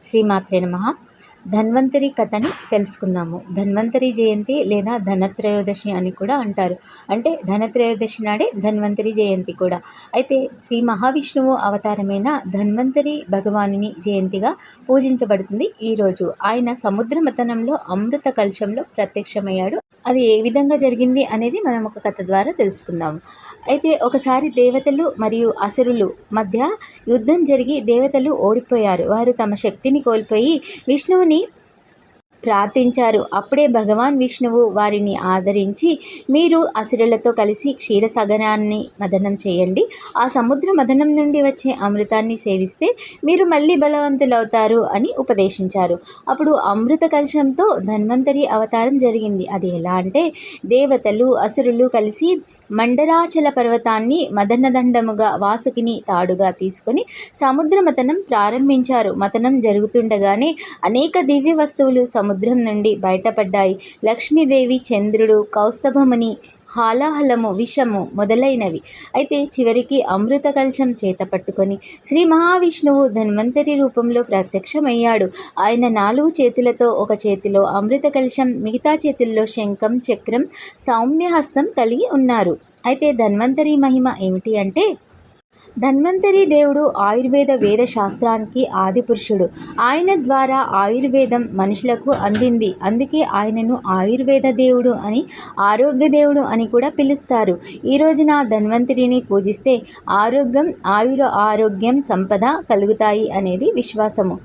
శ్రీమాత్రే నమ. ధన్వంతరి కథని తెలుసుకుందాము. ధన్వంతరి జయంతి లేదా ధనత్రయోదశి అని కూడా అంటారు. అంటే ధనత్రయోదశి నాడే ధన్వంతరి జయంతి కూడా. అయితే శ్రీ మహావిష్ణువు అవతారమైన ధన్వంతరి భగవానుని జయంతిగా పూజించబడుతుంది ఈరోజు ఆయన సముద్ర మతనంలో అమృత కలశంలో ప్రత్యక్షమయ్యాడు. అది ఏ విధంగా జరిగింది అనేది మనం ఒక కథ ద్వారా తెలుసుకుందాం. అయితే ఒకసారి దేవతలు మరియు అసురులు మధ్య యుద్ధం జరిగి దేవతలు ఓడిపోయారు. వారు తమ శక్తిని కోల్పోయి విష్ణువుని ప్రార్థించారు. అప్పుడే భగవాన్ విష్ణువు వారిని ఆదరించి మీరు అసురులతో కలిసి క్షీరసగనాన్ని మదనం చేయండి. ఆ సముద్ర మదనం నుండి వచ్చే అమృతాన్ని సేవిస్తే మీరు మళ్ళీ బలవంతులవుతారు అని ఉపదేశించారు. అప్పుడు అమృత కలశంతో ధన్వంతరి అవతారం జరిగింది. అది ఎలా అంటే దేవతలు అసురులు కలిసి మండరాచల పర్వతాన్ని మదనదండముగా వాసుకిని తాడుగా తీసుకొని సముద్ర మతనం ప్రారంభించారు. మతనం జరుగుతుండగానే అనేక దివ్య వస్తువులు సముద్రం నుండి బయటపడ్డాయి. లక్ష్మీదేవి చంద్రుడు కౌస్తభముని హాలాహలము విషము మొదలైనవి. అయితే చివరికి అమృత కలశం చేత పట్టుకొని శ్రీ మహావిష్ణువు ధన్వంతరి రూపంలో ప్రత్యక్షమయ్యాడు. ఆయన నాలుగు చేతులతో ఒక చేతిలో అమృత కలశం మిగతా చేతుల్లో శంఖం చక్రం సౌమ్యహస్తం కలిగి ఉన్నారు. అయితే ధన్వంతరి మహిమ ఏమిటి అంటే ధన్వంతరి దేవుడు ఆయుర్వేద వేద శాస్త్రానికి ఆదిపురుషుడు ఆయన ద్వారా ఆయుర్వేదం మనుషులకు అందింది. అందుకే ఆయనను ఆయుర్వేద దేవుడు అని ఆరోగ్య దేవుడు అని కూడా పిలుస్తారు. ఈ రోజున ధన్వంతరిని పూజిస్తే ఆరోగ్యం ఆయుర ఆరోగ్యం సంపద కలుగుతాయి అనేది విశ్వాసము.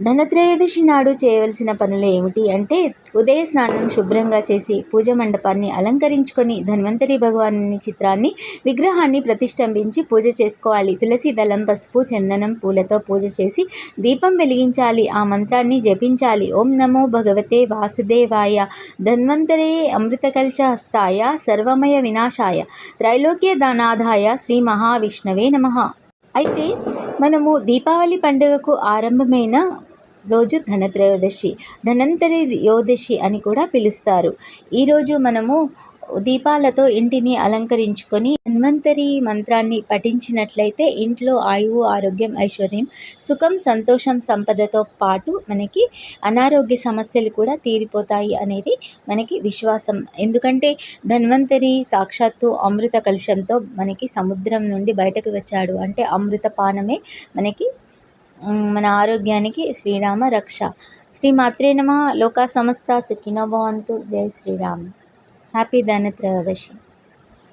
ధనత్రయోదశి నాడు చేయవలసిన పనులు ఏమిటి అంటే ఉదయ స్నానం శుభ్రంగా చేసి పూజ మండపాన్ని అలంకరించుకొని ధన్వంతరి భగవాను చిత్రాన్ని విగ్రహాన్ని ప్రతిష్టంభించి పూజ చేసుకోవాలి. తులసి దళం పసుపు చందనం పూలతో పూజ చేసి దీపం వెలిగించాలి. ఆ మంత్రాన్ని జపించాలి. ఓం నమో భగవతే వాసుదేవాయ. ధన్వంతరే అమృతకల్చ హస్తాయ సర్వమయ వినాశాయ. త్రైలోక్య దానాథాయ శ్రీ మహావిష్ణవే నమ. అయితే మనము దీపావళి పండుగకు ఆరంభమైన రోజు ధనత్రయోదశి ధనంతరి యోదశి అని కూడా పిలుస్తారు. ఈరోజు మనము దీపాలతో ఇంటిని అలంకరించుకొని ధన్వంతరి మంత్రాన్ని పఠించినట్లయితే ఇంట్లో ఆయువు ఆరోగ్యం ఐశ్వర్యం సుఖం సంతోషం సంపదతో పాటు మనకి అనారోగ్య సమస్యలు కూడా తీరిపోతాయి అనేది మనకి విశ్వాసం. ఎందుకంటే ధన్వంతరి సాక్షాత్తు అమృత కలుషంతో మనకి సముద్రం నుండి బయటకు వచ్చాడు. అంటే అమృత పానమే మనకి మన ఆరోగ్యానికి శ్రీరామ రక్ష. శ్రీ మాత్రే నమ. లోకా సమస్త సుఖినో భవంతు. జై శ్రీరామ్. హ్యాపీ ధనత్రయోదశి.